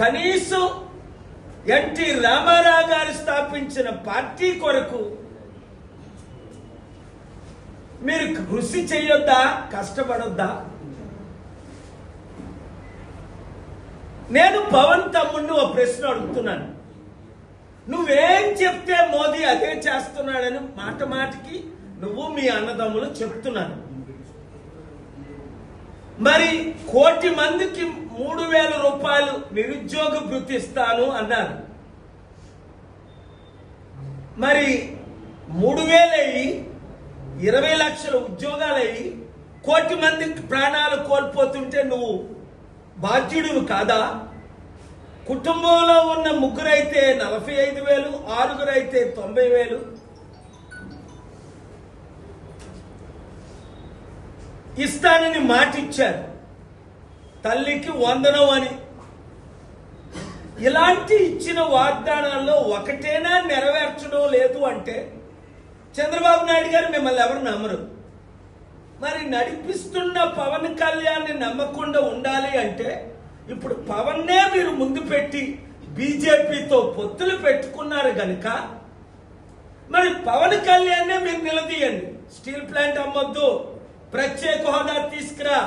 కనీసం ఎన్టీ రామారావు గారు స్థాపించిన పార్టీ కొరకు మీరు కృషి చేయొద్దా కష్టపడొద్దా? నేను పవన్ తమ్ముడిని ఓ ప్రశ్న అడుగుతున్నాను. నువ్వేం చెప్తే మోదీ అదే చేస్తున్నాడని మాట మాటికి నువ్వు మీ అన్నదమ్ములు చెప్తున్నాను. మరి కోటి మందికి మూడు వేల రూపాయలు నిరుద్యోగ భృతి ఇస్తాను అన్నారు. మరి మూడు వేలయ్యి ఇరవై లక్షల ఉద్యోగాలయ్యి కోటి మంది ప్రాణాలు కోల్పోతుంటే నువ్వు బాధ్యుడివి కాదా? కుటుంబంలో ఉన్న ముగ్గురైతే నలభై ఐదు వేలు ఆరుగురైతే తొంభై వేలు. ఇస్తానని మాట ఇచ్చారు తల్లికి వందనం అని. ఇలాంటి ఇచ్చిన వాగ్దానాల్లో ఒకటేనా నెరవేర్చడం లేదు అంటే చంద్రబాబు నాయుడు గారు మిమ్మల్ని ఎవరు నమ్మరు. మరి నడిపిస్తున్న పవన్ కళ్యాణ్ని నమ్మకుండా ఉండాలి అంటే ఇప్పుడు పవన్నే మీరు ముందు పెట్టి బీజేపీతో పొత్తులు పెట్టుకున్నారు గనుక మరి పవన్ కళ్యాణ్నే మీరు నిలదీయండి. Steel plant అమ్మొద్దు. ప్రత్యేక హోదా తీసుకురా.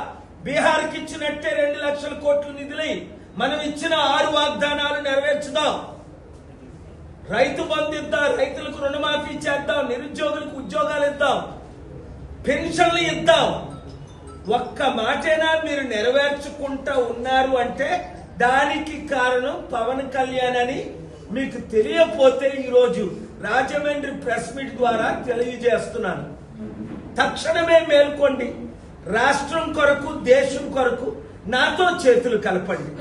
బీహార్కి ఇచ్చినట్టే రెండు లక్షల కోట్ల నిధులై మనం ఇచ్చిన ఆరు వాగ్దానాలు నెరవేర్చుదాం. రైతు బంధు ఇద్దాం రైతులకు రుణమాఫీ చేద్దాం నిరుద్యోగులకు ఉద్యోగాలు ఇద్దాం పెన్షన్లు ఇద్దాం. ఒక్క మాటైనా మీరు నెరవేర్చుకుంటా ఉన్నారు అంటే దానికి కారణం పవన్ కళ్యాణ్ అని మీకు తెలియపోతే ఈరోజు రాజమండ్రి ప్రెస్ మీట్ ద్వారా తెలియజేస్తున్నాను. తక్షణమే మేల్కోండి. రాష్ట్రం కొరకు దేశం కొరకు నాతో చేతులు కలపండి.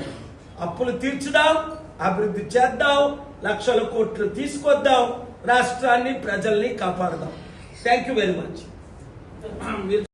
అప్పులు తీర్చుదాం అభివృద్ధి చేద్దాం లక్షల కోట్లు తీసుకొద్దాం రాష్ట్రాన్ని ప్రజల్ని కాపాడదాం. Thank you very much